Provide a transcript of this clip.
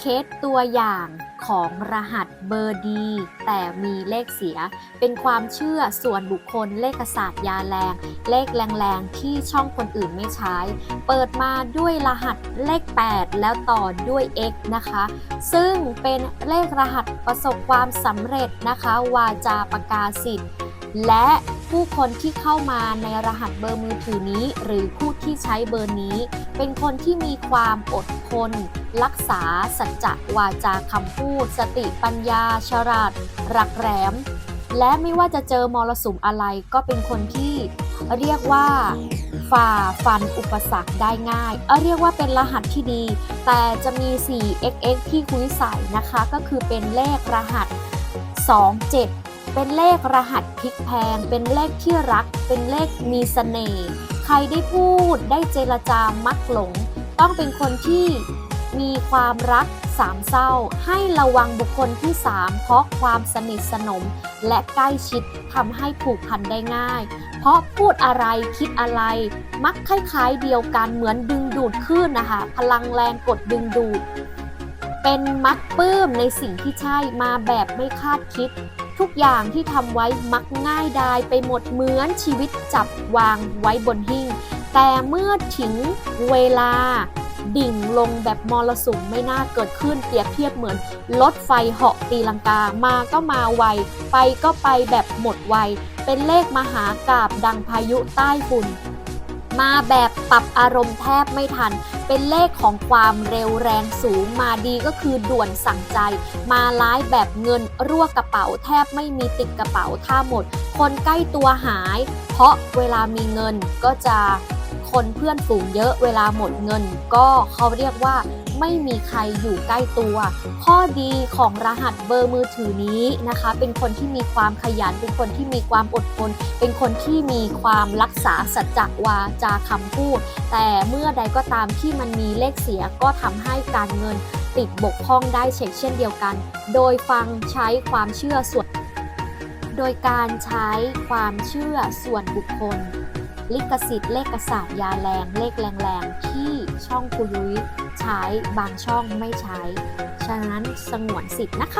เคสตัวอย่างของรหัสเบอร์ดี แต่มีเลขเสีย เป็นความเชื่อส่วนบุคคลเลขศาสตร์ยาแรง เลขแรงๆ ที่ช่องคนอื่นไม่ใช้ เปิดมาด้วยรหัสเลข 8 แล้วต่อด้วย X นะคะ ซึ่งเป็นเลขรหัสประสบความสำเร็จนะคะ วาจาประกาศสิทธิ์และ ผู้คนที่เข้ามาในรหัสเบอร์มือถือนี้ หรือผู้ที่ใช้เบอร์นี้ เป็นคนที่มีความอดทนรักษา สัจจะวาจาคำพูด สติปัญญา ฉลาดรักแหลมและไม่ว่าจะเจอมรสุมอะไรก็เป็นคนที่เรียกว่าฝ่าฟันอุปสรรคได้ง่ายเออเรียกว่าเป็นรหัสที่ดี แต่จะมี 4xx ที่คุยใส่นะคะ ก็คือเป็นเลขรหัส 27 เป็นเลขรหัสพลิกแพง เป็นเลขที่รัก เป็นเลขมีเสน่ห์ใครได้พูดได้เจรจามักหลง ต้องเป็นคนที่มีความรักสามเศร้า ให้ระวังบุคคลที่สามเพราะความสนิทสนม และใกล้ชิดทำให้ผูกพันได้ง่าย เพราะพูดอะไรคิดอะไร มักคล้ายๆเดียวกันเหมือนดึงดูดคลื่นนะคะพลังแรงกดดึงดูด เป็นมักปลื้มในสิ่งที่ใช่มาแบบไม่คาดคิด ทุกอย่างที่ทำไว้มักง่ายดายไปหมดเหมือนชีวิตจับวางไว้บนหิ้ง แต่เมื่อถึงเวลาดิ่งลงแบบมรสุมไม่น่าเกิดขึ้นเปรียบเทียบเหมือนรถไฟเหาะตีลังกามาก็มาไว ไปก็ไปแบบหมดไว เป็นเลขมหากาบดังพายุใต้ฝุ่น มาแบบปรับอารมณ์แทบไม่ทัน เป็นเลขของความเร็วแรงสูงมาดีก็คือด่วนสั่งใจ มาร้ายแบบเงินรั่วกระเป๋าแทบไม่มีติดกระเป๋าถ้าหมด คนใกล้ตัวหาย เพราะเวลามีเงินก็จะคนเพื่อนฝูงเยอะเวลาหมดเงิน ก็เขาเรียกว่า ไม่มีใครอยู่ใกล้ตัว ข้อดีของรหัสเบอร์มือถือนี้นะคะ เป็นคนที่มีความขยัน เป็นคนที่มีความอดทน เป็นคนที่มีความรักษาสัจจะวาจาคำพูด แต่เมื่อใดก็ตามที่มันมีเลขเสียก็ทำให้การเงินติดบกพร่องได้เช่นเช่นเดียวกัน โดยฟังใช้ความเชื่อส่วน โดยการใช้ความเชื่อส่วนบุคคล ลิขสิทธิ์เลขศาสตร์ยาแรงเลขแรงๆที่ช่องคุยุ้ยใช้บางช่องไม่ใช้ ฉะนั้นสงวนสิทธิ์นะคะ